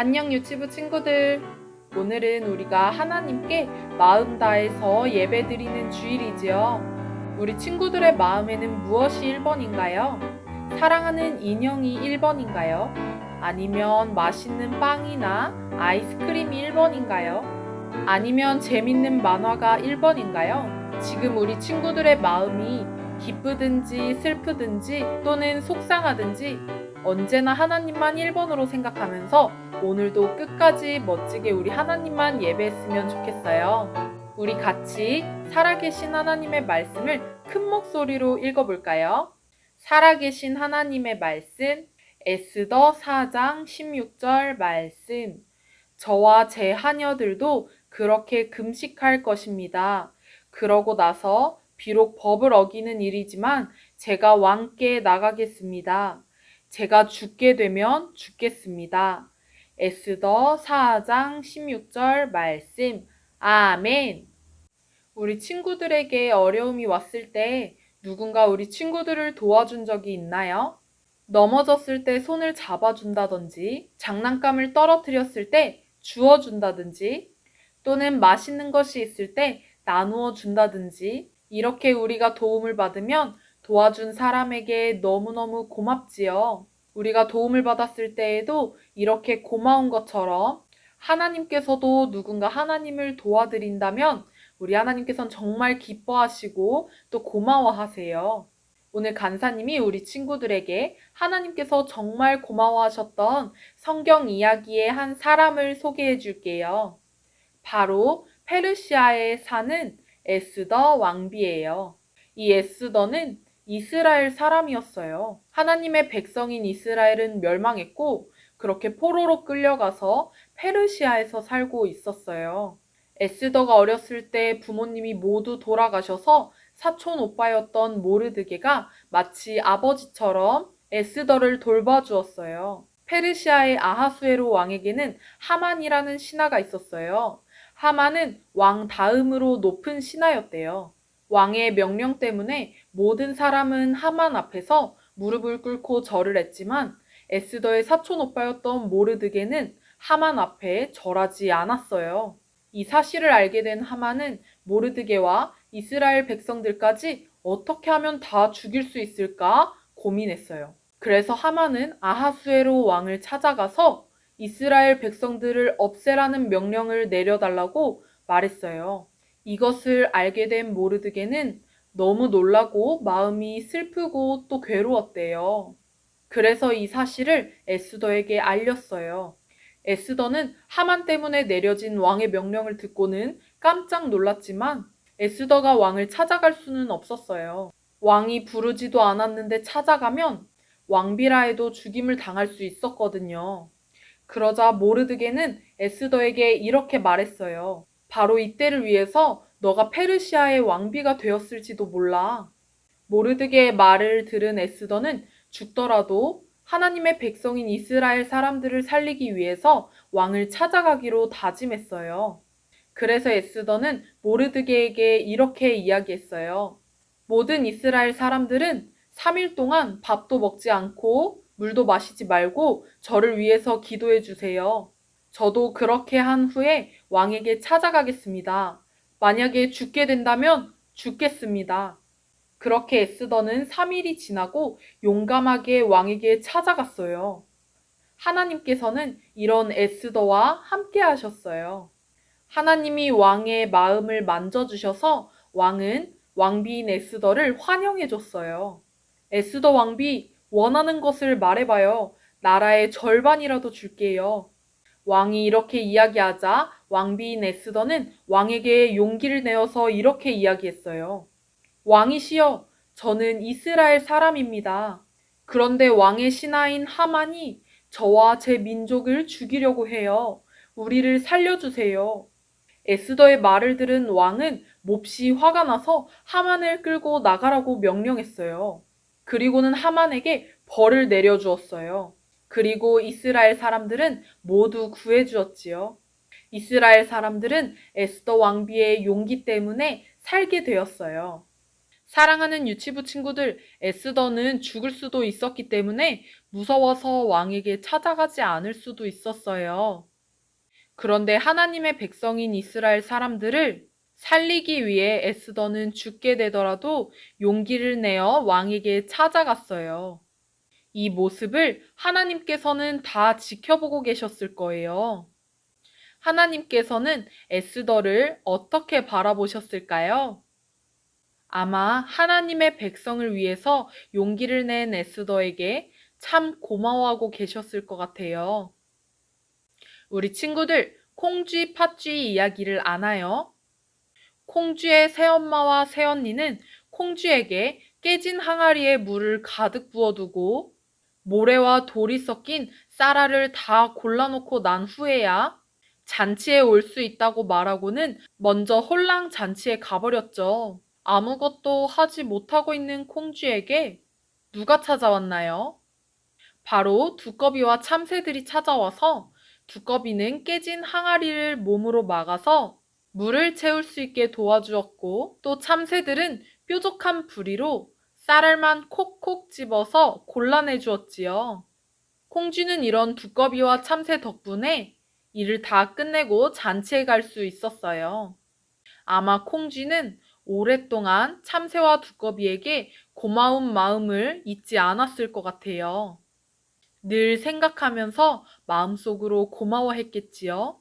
안녕 유치부 친구들. 오늘은 우리가 하나님께 마음 다해서 예배 드리는 주일이지요. 우리 친구들의 마음에는 무엇이 1번인가요? 사랑하는 인형이 1번인가요? 아니면 맛있는 빵이나 아이스크림이 1번인가요? 아니면 재밌는 만화가 1번인가요? 지금 우리 친구들의 마음이 기쁘든지 슬프든지 또는 속상하든지 언제나 하나님만 1번으로 생각하면서 오늘도 끝까지 멋지게 우리 하나님만 예배했으면 좋겠어요. 우리 같이 살아계신 하나님의 말씀을 큰 목소리로 읽어볼까요? 살아계신 하나님의 말씀, 에스더 4장 16절 말씀. 저와 제 하녀들도 그렇게 금식할 것입니다. 그러고 나서 비록 법을 어기는 일이지만 제가 왕께 나가겠습니다. 제가 죽게 되면 죽겠습니다. 에스더 4장 16절 말씀. 아멘. 우리 친구들에게 어려움이 왔을 때 누군가 우리 친구들을 도와준 적이 있나요? 넘어졌을 때 손을 잡아준다든지, 장난감을 떨어뜨렸을 때 주워준다든지, 또는 맛있는 것이 있을 때 나누어 준다든지, 이렇게 우리가 도움을 받으면 도와준 사람에게 너무너무 고맙지요. 우리가 도움을 받았을 때에도 이렇게 고마운 것처럼 하나님께서도 누군가 하나님을 도와드린다면 우리 하나님께서는 정말 기뻐하시고 또 고마워하세요. 오늘 간사님이 우리 친구들에게 하나님께서 정말 고마워하셨던 성경 이야기의 한 사람을 소개해 줄게요. 바로 페르시아에 사는 에스더 왕비예요. 이 에스더는 이스라엘 사람이었어요. 하나님의 백성인 이스라엘은 멸망했고 그렇게 포로로 끌려가서 페르시아에서 살고 있었어요. 에스더가 어렸을 때 부모님이 모두 돌아가셔서 사촌 오빠였던 모르드게가 마치 아버지처럼 에스더를 돌봐주었어요. 페르시아의 아하수에로 왕에게는 하만이라는 신하가 있었어요. 하만은 왕 다음으로 높은 신하였대요. 왕의 명령 때문에 모든 사람은 하만 앞에서 무릎을 꿇고 절을 했지만 에스더의 사촌 오빠였던 모르드게는 하만 앞에 절하지 않았어요. 이 사실을 알게 된 하만은 모르드게와 이스라엘 백성들까지 어떻게 하면 다 죽일 수 있을까 고민했어요. 그래서 하만은 아하수에로 왕을 찾아가서 이스라엘 백성들을 없애라는 명령을 내려달라고 말했어요. 이것을 알게 된 모르드게는 너무 놀라고 마음이 슬프고 또 괴로웠대요. 그래서 이 사실을 에스더에게 알렸어요. 에스더는 하만 때문에 내려진 왕의 명령을 듣고는 깜짝 놀랐지만 에스더가 왕을 찾아갈 수는 없었어요. 왕이 부르지도 않았는데 찾아가면 왕비라 해도 죽임을 당할 수 있었거든요. 그러자 모르드게는 에스더에게 이렇게 말했어요. 바로 이때를 위해서 너가 페르시아의 왕비가 되었을지도 몰라. 모르드게의 말을 들은 에스더는 죽더라도 하나님의 백성인 이스라엘 사람들을 살리기 위해서 왕을 찾아가기로 다짐했어요. 그래서 에스더는 모르드게에게 이렇게 이야기했어요. 모든 이스라엘 사람들은 3일 동안 밥도 먹지 않고 물도 마시지 말고 저를 위해서 기도해 주세요. 저도 그렇게 한 후에 왕에게 찾아가겠습니다. 만약에 죽게 된다면 죽겠습니다. 그렇게 에스더는 3일이 지나고 용감하게 왕에게 찾아갔어요. 하나님께서는 이런 에스더와 함께 하셨어요. 하나님이 왕의 마음을 만져주셔서 왕은 왕비인 에스더를 환영해 줬어요. 에스더 왕비, 원하는 것을 말해봐요. 나라의 절반이라도 줄게요. 왕이 이렇게 이야기하자 왕비인 에스더는 왕에게 용기를 내어서 이렇게 이야기했어요. 왕이시여, 저는 이스라엘 사람입니다. 그런데 왕의 신하인 하만이 저와 제 민족을 죽이려고 해요. 우리를 살려주세요. 에스더의 말을 들은 왕은 몹시 화가 나서 하만을 끌고 나가라고 명령했어요. 그리고는 하만에게 벌을 내려주었어요. 그리고 이스라엘 사람들은 모두 구해주었지요. 이스라엘 사람들은 에스더 왕비의 용기 때문에 살게 되었어요. 사랑하는 유치부 친구들, 에스더는 죽을 수도 있었기 때문에 무서워서 왕에게 찾아가지 않을 수도 있었어요. 그런데 하나님의 백성인 이스라엘 사람들을 살리기 위해 에스더는 죽게 되더라도 용기를 내어 왕에게 찾아갔어요. 이 모습을 하나님께서는 다 지켜보고 계셨을 거예요. 하나님께서는 에스더를 어떻게 바라보셨을까요? 아마 하나님의 백성을 위해서 용기를 낸 에스더에게 참 고마워하고 계셨을 것 같아요. 우리 친구들, 콩쥐 팥쥐 이야기를 아나요? 콩쥐의 새엄마와 새언니는 콩쥐에게 깨진 항아리에 물을 가득 부어두고 모래와 돌이 섞인 쌀알을 다 골라놓고 난 후에야 잔치에 올 수 있다고 말하고는 먼저 홀랑 잔치에 가버렸죠. 아무것도 하지 못하고 있는 콩쥐에게 누가 찾아왔나요? 바로 두꺼비와 참새들이 찾아와서 두꺼비는 깨진 항아리를 몸으로 막아서 물을 채울 수 있게 도와주었고 또 참새들은 뾰족한 부리로 쌀알만 콕콕 집어서 골라내 주었지요. 콩쥐는 이런 두꺼비와 참새 덕분에 일을 다 끝내고 잔치에 갈 수 있었어요. 아마 콩쥐는 오랫동안 참새와 두꺼비에게 고마운 마음을 잊지 않았을 것 같아요. 늘 생각하면서 마음속으로 고마워했겠지요.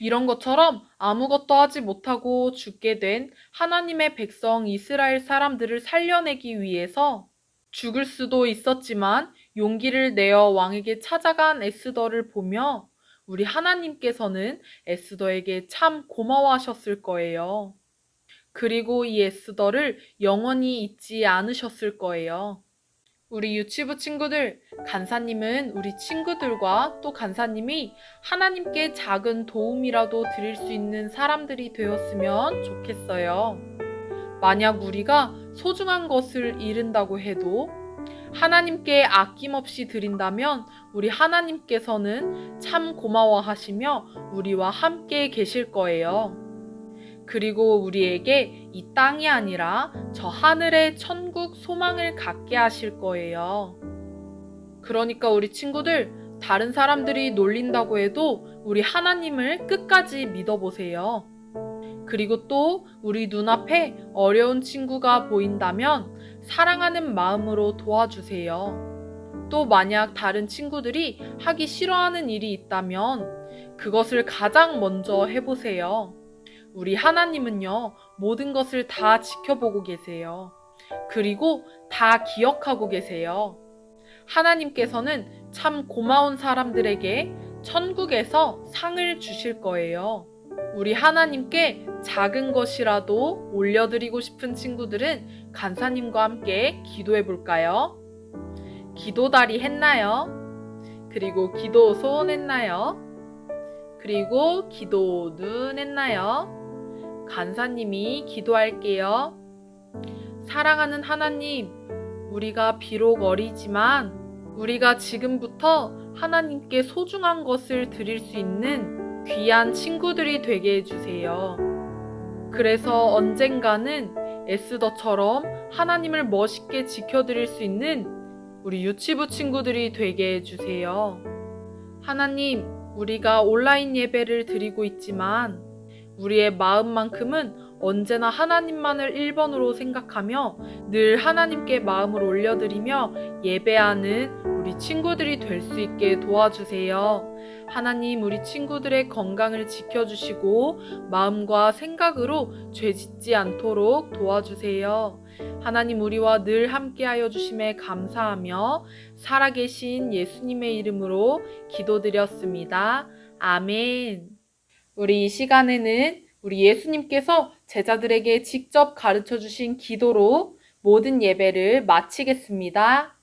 이런 것처럼 아무것도 하지 못하고 죽게 된 하나님의 백성 이스라엘 사람들을 살려내기 위해서 죽을 수도 있었지만 용기를 내어 왕에게 찾아간 에스더를 보며 우리 하나님께서는 에스더에게 참 고마워하셨을 거예요. 그리고 이 에스더를 영원히 잊지 않으셨을 거예요. 우리 유치부 친구들, 간사님은 우리 친구들과 또 간사님이 하나님께 작은 도움이라도 드릴 수 있는 사람들이 되었으면 좋겠어요. 만약 우리가 소중한 것을 잃은다고 해도 하나님께 아낌없이 드린다면 우리 하나님께서는 참 고마워하시며 우리와 함께 계실 거예요. 그리고 우리에게 이 땅이 아니라 저 하늘의 천국 소망을 갖게 하실 거예요. 그러니까 우리 친구들, 다른 사람들이 놀린다고 해도 우리 하나님을 끝까지 믿어보세요. 그리고 또 우리 눈앞에 어려운 친구가 보인다면 사랑하는 마음으로 도와주세요. 또 만약 다른 친구들이 하기 싫어하는 일이 있다면 그것을 가장 먼저 해보세요. 우리 하나님은요, 모든 것을 다 지켜보고 계세요. 그리고 다 기억하고 계세요. 하나님께서는 참 고마운 사람들에게 천국에서 상을 주실 거예요. 우리 하나님께 작은 것이라도 올려드리고 싶은 친구들은 간사님과 함께 기도해 볼까요? 기도다리 했나요? 그리고 기도 소원 했나요? 그리고 기도 눈 했나요? 간사님이 기도할게요. 사랑하는 하나님, 우리가 비록 어리지만 우리가 지금부터 하나님께 소중한 것을 드릴 수 있는 귀한 친구들이 되게 해주세요. 그래서 언젠가는 에스더처럼 하나님을 멋있게 지켜드릴 수 있는 우리 유치부 친구들이 되게 해주세요. 하나님, 우리가 온라인 예배를 드리고 있지만 우리의 마음만큼은 언제나 하나님만을 1번으로 생각하며 늘 하나님께 마음을 올려드리며 예배하는 우리 친구들이 될 수 있게 도와주세요. 하나님, 우리 친구들의 건강을 지켜주시고 마음과 생각으로 죄 짓지 않도록 도와주세요. 하나님, 우리와 늘 함께하여 주심에 감사하며 살아계신 예수님의 이름으로 기도드렸습니다. 아멘. 우리 이 시간에는 우리 예수님께서 제자들에게 직접 가르쳐 주신 기도로 모든 예배를 마치겠습니다.